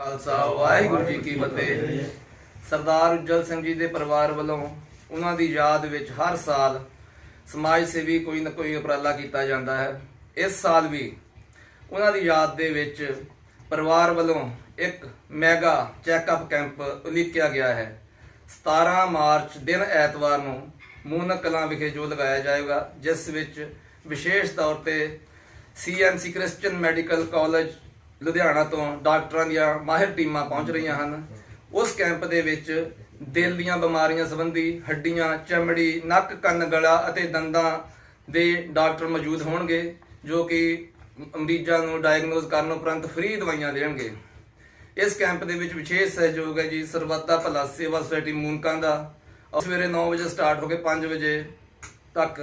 ਖਾਲਸਾ, ਵਾਹਿਗੁਰੂ ਜੀ ਕੀ ਫਤਿਹ। ਸਰਦਾਰ ਉਜਲ ਸਿੰਘ ਜੀ ਦੇ ਪਰਿਵਾਰ ਵੱਲੋਂ ਉਹਨਾਂ ਦੀ ਯਾਦ ਵਿੱਚ ਹਰ ਸਾਲ ਸਮਾਜ ਸੇਵੀ ਕੋਈ ਨਾ ਕੋਈ ਉਪਰਾਲਾ ਕੀਤਾ ਜਾਂਦਾ ਹੈ। ਇਸ ਸਾਲ ਵੀ ਉਹਨਾਂ ਦੀ ਯਾਦ ਦੇ ਵਿੱਚ ਪਰਿਵਾਰ ਵੱਲੋਂ ਇੱਕ ਮੈਗਾ ਚੈੱਕਅਪ ਕੈਂਪ ਉਲੀਕਿਆ ਗਿਆ ਹੈ। 17 ਮਾਰਚ ਦਿਨ ਐਤਵਾਰ ਨੂੰ ਮੂਨਕ ਕਲਾਂ ਵਿਖੇ ਜੋ ਲਗਾਇਆ ਜਾਏਗਾ, ਜਿਸ ਵਿੱਚ ਵਿਸ਼ੇਸ਼ ਤੌਰ ਤੇ CMC Christian medical college Ludhiana ਤੋਂ ਡਾਕਟਰਾਂ ਦੀਆਂ ਮਾਹਿਰ ਟੀਮਾਂ ਪਹੁੰਚ ਰਹੀਆਂ ਹਨ। ਉਸ ਕੈਂਪ ਦੇ ਵਿੱਚ ਦਿਲ ਦੀਆਂ ਬਿਮਾਰੀਆਂ ਸੰਬੰਧੀ ਹੱਡੀਆਂ, ਚਮੜੀ, ਨੱਕ, ਕੰਨ, ਗਲਾ ਅਤੇ ਦੰਦਾਂ ਦੇ ਡਾਕਟਰ ਮੌਜੂਦ ਹੋਣਗੇ, ਜੋ ਕਿ ਮਰੀਜ਼ਾਂ ਨੂੰ ਡਾਇਗਨੋਸ ਕਰਨ ਉਪਰੰਤ ਫ੍ਰੀ ਦਵਾਈਆਂ ਦੇਣਗੇ। ਇਸ ਕੈਂਪ ਦੇ ਵਿੱਚ ਵਿਸ਼ੇਸ਼ ਸਹਿਯੋਗ ਹੈ ਜੀ ਸਰਬੱਤਾ ਭਲਾ ਸੇਵਾ ਸੁਸਾਇਟੀ ਮੂਨਕਾਂ ਦਾ। ਔਰ ਸਵੇਰੇ 9 ਵਜੇ ਸਟਾਰਟ ਹੋ ਕੇ 5 ਵਜੇ ਤੱਕ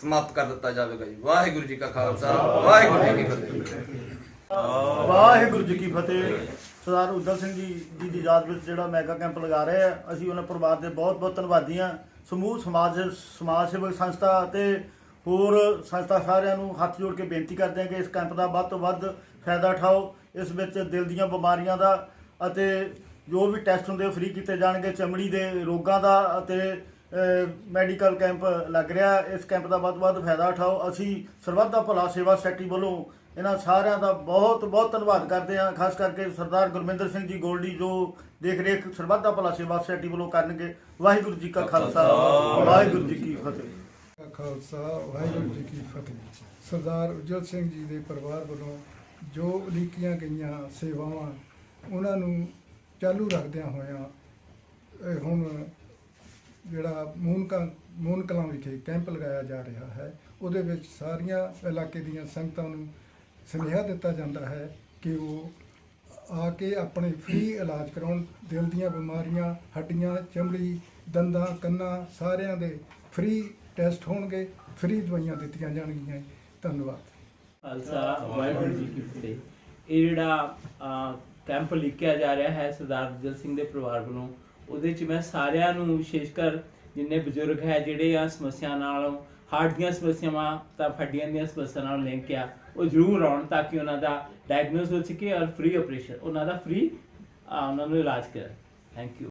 ਸਮਾਪਤ ਕਰ ਦਿੱਤਾ ਜਾਵੇਗਾ ਜੀ। ਵਾਹਿਗੁਰੂ ਜੀ ਕਾ ਖਾਲਸਾ, ਵਾਹਿਗੁਰੂ ਜੀ ਕੀ ਫਤਿਹ। ਵਾਹਿਗੁਰੂ ਜੀ ਕੀ ਫਤਿਹ। ਸਰਦਾਰ ਉਦਲ ਸਿੰਘ ਜੀ ਜੀ ਦੀ ਯਾਦ ਵਿੱਚ ਜਿਹੜਾ ਮੈਗਾ ਕੈਂਪ ਲਗਾ ਰਹੇ ਆ, ਅਸੀਂ ਉਹਨਾਂ ਪਰਿਵਾਰ ਦੇ ਬਹੁਤ ਬਹੁਤ ਧੰਨਵਾਦੀ ਹਾਂ। ਸਮੂਹ, ਸਮਾਜ ਸਮਾਜ ਸੇਵਕ ਸੰਸਥਾ ਅਤੇ ਹੋਰ ਸੰਸਥਾ ਸਾਰਿਆਂ ਨੂੰ ਹੱਥ ਜੋੜ ਕੇ ਬੇਨਤੀ ਕਰਦੇ ਹਾਂ ਕਿ ਇਸ ਕੈਂਪ ਦਾ ਵੱਧ ਤੋਂ ਵੱਧ ਫਾਇਦਾ ਉਠਾਓ। ਇਸ ਵਿੱਚ ਦਿਲ ਦੀਆਂ ਬਿਮਾਰੀਆਂ ਦਾ ਅਤੇ ਜੋ ਵੀ ਟੈਸਟ ਹੁੰਦੇ ਫ੍ਰੀ ਕੀਤੇ ਜਾਣਗੇ। ਚਮੜੀ ਦੇ ਰੋਗਾਂ ਦਾ ਅਤੇ ਮੈਡੀਕਲ ਕੈਂਪ ਲੱਗ ਰਿਹਾ। ਇਸ ਕੈਂਪ ਦਾ ਵੱਧ ਤੋਂ ਵੱਧ ਫਾਇਦਾ ਉਠਾਓ। ਅਸੀਂ ਸਰਬੱਤ ਦਾ ਭਲਾ ਸੇਵਾ ਸੋਸਾਇਟੀ ਵੱਲੋਂ ਇਹਨਾਂ ਸਾਰਿਆਂ ਦਾ ਬਹੁਤ ਬਹੁਤ ਧੰਨਵਾਦ ਕਰਦੇ ਹਾਂ। ਖਾਸ ਕਰਕੇ ਸਰਦਾਰ ਗੁਰਮਿੰਦਰ ਸਿੰਘ ਜੀ ਗੋਲਡੀ ਜੋ ਦੇਖ ਰੇਖ ਸਰਬੱਤ ਦਾ ਭਲਾ ਸੇਵਾ ਸੋਸਾਇਟੀ ਵੱਲੋਂ ਕਰਨਗੇ। ਵਾਹਿਗੁਰੂ ਜੀ ਕਾ ਖਾਲਸਾ। ਵਾਹਿਗੁਰੂ ਜੀ ਕੀ ਫਤਿਹ। ਕਾ ਖਾਲਸਾ, ਵਾਹਿਗੁਰੂ ਜੀ ਕੀ ਫਤਿਹ। ਸਰਦਾਰ ਉਜਲ ਸਿੰਘ ਜੀ ਦੇ ਪਰਿਵਾਰ ਵੱਲੋਂ ਜੋ ਉਲੀਕੀਆਂ ਗਈਆਂ ਸੇਵਾਵਾਂ, ਉਹਨਾਂ ਨੂੰ ਚਾਲੂ ਰੱਖਦਿਆਂ ਹੋਇਆਂ ਹੁਣ ਜਿਹੜਾ ਮੂਨਕਾ ਮੂਨ ਕਲਾਂ ਵਿਖੇ ਕੈਂਪ ਲਗਾਇਆ ਜਾ ਰਿਹਾ ਹੈ, ਉਹਦੇ ਵਿੱਚ ਸਾਰੀਆਂ ਇਲਾਕੇ ਦੀਆਂ ਸੰਗਤਾਂ ਨੂੰ ਸੁਨੇਹਾ ਦਿੱਤਾ ਜਾਂਦਾ ਹੈ ਕਿ ਉਹ ਆ ਕੇ ਆਪਣੇ ਫ੍ਰੀ ਇਲਾਜ ਕਰਾਉਣ, ਦਿਲ ਦੀਆਂ ਬਿਮਾਰੀਆਂ, ਹੱਡੀਆਂ, ਚਮੜੀ, ਦੰਦਾਂ, ਕੰਨਾਂ, ਸਾਰਿਆਂ ਦੇ ਫ੍ਰੀ ਟੈਸਟ ਹੋਣਗੇ, ਫ੍ਰੀ ਦਵਾਈਆਂ ਦਿੱਤੀਆਂ ਜਾਣਗੀਆਂ। ਧੰਨਵਾਦ। ਖਾਲਸਾ, ਵਾਹਿਗੁਰੂ ਜੀ ਕੀ ਫਤਿਹ। ਇਹ ਜਿਹੜਾ ਕੈਂਪ ਲਿਖਿਆ ਜਾ ਰਿਹਾ ਹੈ ਸਰਦਾਰ ਦਿਲ ਸਿੰਘ ਦੇ ਪਰਿਵਾਰ ਵੱਲੋਂ ਉਹਦੇ ਚ ਮੈਂ ਸਾਰਿਆਂ ਨੂੰ ਵਿਸ਼ੇਸ਼ ਕਰ ਜਿੰਨੇ ਬਜ਼ੁਰਗ ਹੈ, ਜਿਹੜੇ ਆ ਸਮੱਸਿਆ ਨਾਲ ਹਾਰਟ ਦੀਆਂ ਸਮੱਸਿਆਵਾਂ ਤਾਂ ਹੱਡੀਆਂ ਦੀਆਂ ਸਮੱਸਿਆਵਾਂ ਨਾਲ ਲਿੰਕ ਆ, ਉਹ ਜ਼ਰੂਰ ਆਉਣ ਤਾਂ ਕਿ ਉਹਨਾਂ ਦਾ ਡਾਇਗਨੋਸ ਹੋ ਸਕੇ ਔਰ ਫ੍ਰੀ ਆਪਰੇਸ਼ਨ ਉਹਨਾਂ ਦਾ ਫ੍ਰੀ ਉਹਨਾਂ ਨੂੰ ਇਲਾਜ ਕਰਨ ਥੈਂਕ ਯੂ